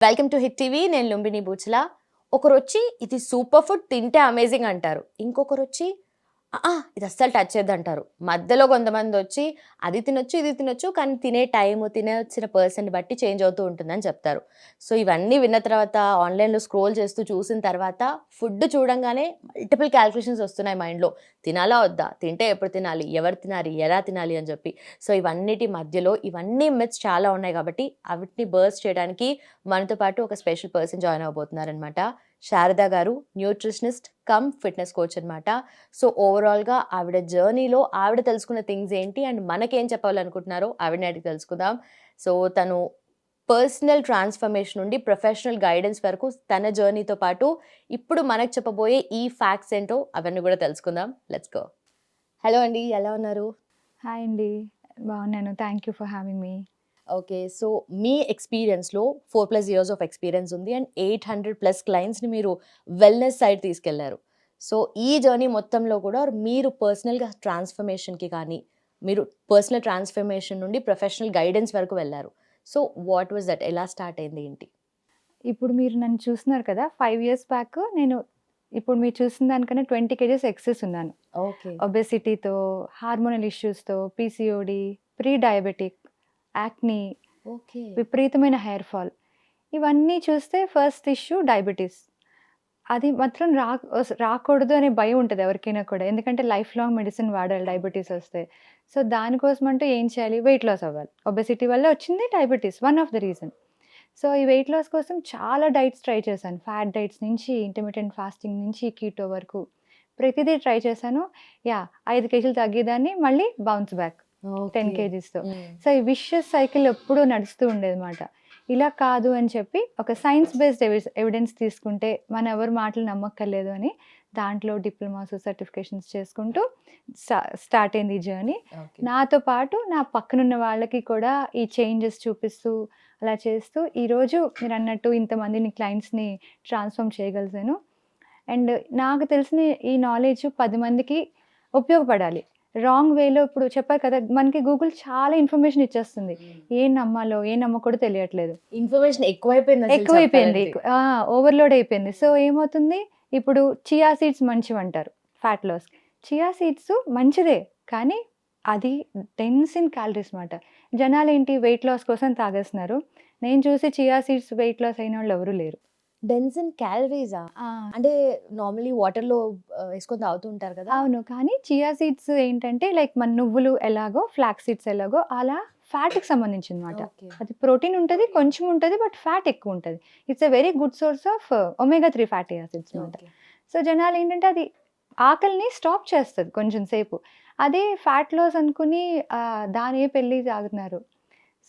Welcome to hit TV నేను లుంబిని బూచ్లా ఒకరు వచ్చి ఇది సూపర్ ఫుడ్ తింటే అమేజింగ్ అంటారు. ఇంకొకరు వచ్చి ఇది అస్సలు టచ్ చేయద్దు అంటారు మధ్యలో కొంతమంది వచ్చి అది తినొచ్చు ఇది తినొచ్చు కానీ తినే టైము తినే వచ్చిన పర్సన్ బట్టి చేంజ్ అవుతూ ఉంటుందని చెప్తారు. సో ఇవన్నీ విన్న తర్వాత ఆన్లైన్లో స్క్రోల్ చేస్తూ చూసిన తర్వాత ఫుడ్ చూడంగానే మల్టిపుల్ క్యాల్కులేషన్స్ వస్తున్నాయి మైండ్లో తినాలా వద్దా? తింటే ఎప్పుడు తినాలి? ఎవరు తినాలి? ఎలా తినాలి? అని చెప్పి. సో ఇవన్నిటి మధ్యలో ఇవన్నీ మిత్స్ చాలా ఉన్నాయి కాబట్టి వాటిని బర్స్ చేయడానికి మనతో పాటు ఒక స్పెషల్ పర్సన్ జాయిన్ అవబోతున్నారనమాట శారదా గారు న్యూట్రిషనిస్ట్ కమ్ ఫిట్నెస్ కోచ్ అనమాట సో ఓవరాల్గా ఆవిడ జర్నీలో ఆవిడ తెలుసుకున్న థింగ్స్ ఏంటి అండ్ మనకేం చెప్పాలనుకుంటున్నారో ఆవిడని అడిగి తెలుసుకుందాం. సో తను పర్సనల్ ట్రాన్స్ఫర్మేషన్ నుండి ప్రొఫెషనల్ గైడెన్స్ వరకు తన జర్నీతో పాటు ఇప్పుడు మనకు చెప్పబోయే ఈ ఫ్యాక్ట్స్ ఏంటో అవన్నీ కూడా తెలుసుకుందాం. లెట్స్ గో హలో అండి ఎలా ఉన్నారు? హాయ్ అండి బాగున్నాను. Thank you for having me okay so me ఎక్స్పీరియన్స్లో four plus years of experience ఉంది అండ్ ఎయిట్ హండ్రెడ్ ప్లస్ క్లయింట్స్ని మీరు వెల్నెస్ సైడ్ తీసుకెళ్ళారు. సో ఈ జర్నీ మొత్తంలో కూడా మీరు పర్సనల్గా ట్రాన్స్ఫర్మేషన్కి కానీ మీరు పర్సనల్ ట్రాన్స్ఫర్మేషన్ నుండి ప్రొఫెషనల్ గైడెన్స్ వరకు వెళ్ళారు. సో వాట్ వాజ్ దట్ ఎలా స్టార్ట్ అయింది ఏంటి? ఇప్పుడు మీరు నన్ను చూస్తున్నారు కదా ఫైవ్ ఇయర్స్ బ్యాక్ నేను ఇప్పుడు మీరు చూసిన దానికన్నా ట్వంటీ కేజెస్ ఎక్సెస్ ఉన్నాను. ఓకే ఒబెసిటీతో హార్మోనల్ ఇష్యూస్తో పీసీఓడి ప్రీ డయాబెటిక్ యాక్నీ విపరీతమైన హెయిర్ ఫాల్. ఇవన్నీ చూస్తే ఫస్ట్ ఇష్యూ డయాబెటీస్. అది మాత్రం రా రాకూడదు అనే భయం ఉంటుంది ఎవరికైనా కూడా. ఎందుకంటే లైఫ్ లాంగ్ మెడిసిన్ వాడాలి డయాబెటీస్ వస్తే. సో దానికోసం అంటూ ఏం చేయాలి? వెయిట్ లాస్ అవ్వాలి. ఒబెసిటీ వల్ల వచ్చింది diabetes. One of the reason. So ఈ వెయిట్ లాస్ కోసం చాలా డైట్స్ ట్రై చేశాను. ఫ్యాట్ డైట్స్ నుంచి ఇంటర్మీడియట్ ఫాస్టింగ్ నుంచి కీటో వరకు. ప్రతిదీ ట్రై చేశాను. యా ఐదు కేజీలు తగ్గేదాన్ని మళ్ళీ బౌన్స్ బ్యాక్. టెన్ కేజీస్తో సో ఈ విషయస్ సైకిల్ ఎప్పుడూ నడుస్తూ ఉండేది అనమాట ఇలా కాదు అని చెప్పి ఒక సైన్స్ బేస్డ్ ఎవిడెన్స్ తీసుకుంటే మన ఎవరి మాటలు నమ్మక్కర్లేదు అని దాంట్లో డిప్లొమాస్ సర్టిఫికేషన్స్ చేసుకుంటూ స్టార్ట్ అయింది ఈ జర్నీ నాతో పాటు నా పక్కనున్న వాళ్ళకి కూడా ఈ చేంజెస్ చూపిస్తూ అలా చేస్తూ ఈరోజు మీరు అన్నట్టు ఇంతమందిని క్లయింట్స్ని ట్రాన్స్ఫార్మ్ చేయగలిగాను. అండ్ నాకు తెలిసిన ఈ నాలెడ్జ్ పది మందికి ఉపయోగపడాలి. రాంగ్ వేలో ఇప్పుడు చెప్పారు కదా మనకి గూగుల్ చాలా ఇన్ఫర్మేషన్ ఇచ్చేస్తుంది. ఏం నమ్మాలో ఏం నమ్మకూడదో తెలియట్లేదు. ఇన్ఫర్మేషన్ ఎక్కువైపోయింది ఎక్కువైపోయింది. ఓవర్లోడ్ అయిపోయింది. సో ఏమవుతుంది? ఇప్పుడు చియా సీడ్స్ మంచివి అంటారు ఫ్యాట్ లాస్. చియా సీడ్స్ మంచిదే కానీ అది డెన్స్ ఇన్ క్యాలరీస్ మాట. జనాలు ఏంటి వెయిట్ లాస్ కోసం తాగేస్తున్నారు. నేను చూసి చియా సీడ్స్ వెయిట్ లాస్ అయిన వాళ్ళు ఎవరు లేరు. డెన్సిన్ క్యాలరీసా? అంటే నార్మలీ వాటర్లో వేసుకొని తాగుతూ ఉంటారు కదా? అవును కానీ చియా సీడ్స్ ఏంటంటే లైక్ మన నువ్వులు ఎలాగో ఫ్లాక్ సీడ్స్ ఎలాగో అలా ఫ్యాట్కి సంబంధించిన అనమాట. అది ప్రోటీన్ ఉంటుంది కొంచెం ఉంటుంది బట్ ఫ్యాట్ ఎక్కువ ఉంటుంది. It's a very good source of omega three fatty acids అనమాట. సో జనాలు ఏంటంటే అది ఆకలిని స్టాప్ చేస్తుంది కొంచెం సేపు. అదే ఫ్యాట్ లాస్ అనుకుని దాని పెళ్ళి తాగుతున్నారు.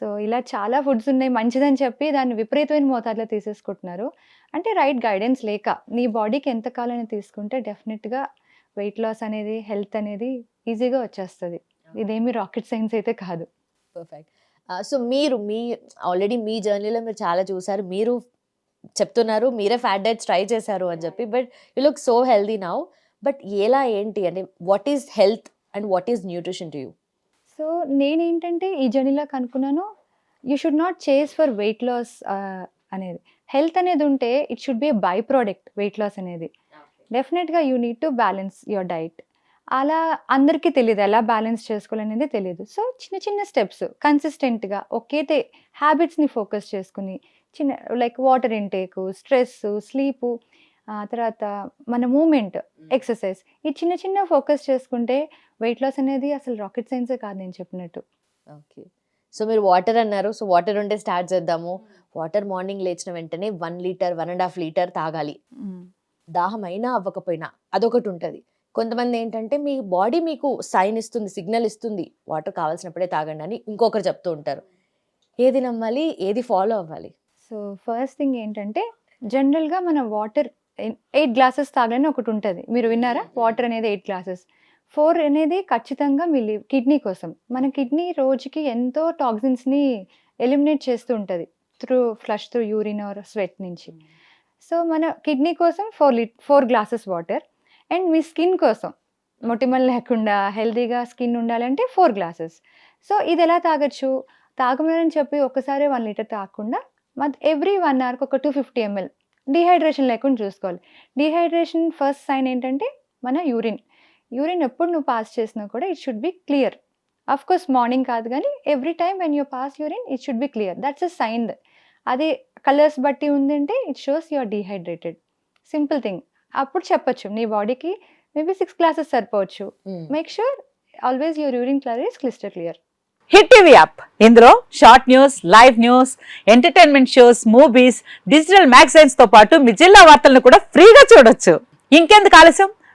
సో ఇలా చాలా ఫుడ్స్ ఉన్నాయి మంచిదని చెప్పి దాన్ని విపరీతమైన మోతాదులో తీసేసుకుంటున్నారు. అంటే రైట్ గైడెన్స్ లేక నీ బాడీకి ఎంత కాలం తీసుకుంటే డెఫినెట్గా వెయిట్ లాస్ అనేది హెల్త్ అనేది ఈజీగా వచ్చేస్తుంది. ఇదేమి రాకెట్ సైన్స్ అయితే కాదు. పర్ఫెక్ట్ సో మీరు మీ ఆల్రెడీ మీ జర్నీలో మీరు చాలా చూసారు. మీరు చెప్తున్నారు మీరే ఫ్యాట్ డైట్స్ ట్రై చేశారు అని చెప్పి but you look so healthy now but ఎలా ఏంటి? అంటే what is health and what is nutrition to you so నేనేంటంటే ఈ జర్నీలో కనుక్కున్నాను you should not chase for weight loss అనేది. హెల్త్ అనేది ఉంటే it should be by product weight loss అనేది. డెఫినెట్గా you need to balance your diet అలా అందరికీ తెలియదు ఎలా బ్యాలెన్స్ చేసుకోవాలనేది తెలియదు సో చిన్న చిన్న స్టెప్స్ కన్సిస్టెంట్గా ఒకేతే హ్యాబిట్స్ని ఫోకస్ చేసుకుని చిన్న like water intake stress sleep తర్వాత మన మూమెంట్ ఎక్సర్సైజ్ ఈ చిన్న చిన్న ఫోకస్ చేసుకుంటే వెయిట్ లాస్ అనేది అసలు రాకెట్ సైన్సే కాదు నేను చెప్పినట్టు. ఓకే. సో మీరు వాటర్ అన్నారు. సో వాటర్ ఉంటే స్టార్ట్ చేద్దాము. వాటర్ మార్నింగ్ లేచిన వెంటనే one litre one and half litre తాగాలి. దాహం అయినా అవ్వకపోయినా అదొకటి ఉంటుంది. కొంతమంది ఏంటంటే మీ బాడీ మీకు సైన్ ఇస్తుంది సిగ్నల్ ఇస్తుంది. వాటర్ కావాల్సినప్పుడే తాగండి అని ఇంకొకరు చెప్తూ ఉంటారు. ఏది నమ్మాలి ఏది ఫాలో అవ్వాలి? సో ఫస్ట్ థింగ్ ఏంటంటే జనరల్గా మన వాటర్ ఎయిట్ గ్లాసెస్ తాగలని ఒకటి ఉంటుంది. మీరు విన్నారా? వాటర్ అనేది ఎయిట్ గ్లాసెస్. ఫోర్ అనేది ఖచ్చితంగా మీ కిడ్నీ కోసం. మన కిడ్నీ రోజుకి ఎంతో టాక్సిన్స్ని ఎలిమినేట్ చేస్తూ ఉంటుంది. Through flush through urine or sweat నుంచి. సో మన కిడ్నీ కోసం four litre four glasses water. And me skin కోసం. మొటిమలు లేకుండా హెల్తీగా స్కిన్ ఉండాలంటే ఫోర్ గ్లాసెస్. సో ఇది ఎలా తాగొచ్చు? తాగమని చెప్పి ఒక్కసారి వన్ లీటర్ తాగకుండా మత్ ఎవ్రీ వన్ అవర్కి ఒక టూ ఫిఫ్టీ ఎంఎల్ డీహైడ్రేషన్ లేకుండా చూసుకోవాలి. డీహైడ్రేషన్ ఫస్ట్ సైన్ ఏంటంటే మన యూరిన్. యూరిన్ ఎప్పుడు నువ్వు పాస్ చేసినా కూడా it should be clear of course morning కాదు కానీ every time when you pass urine it should be clear that's a sign అది కలర్స్ బట్టి ఉందంటే it shows you're dehydrated simple thing అప్పుడు చెప్పొచ్చు నీ బాడీకి maybe six glasses సరిపోవచ్చు. Make sure always your urine colour is cluster clear Hit TV app ఇందులో short news live news entertainment shows movies digital మ్యాగజైన్స్తో పాటు మీ జిల్లా వార్తలను కూడా ఫ్రీగా చూడొచ్చు. ఇంకెందుకు ఆలస్యం?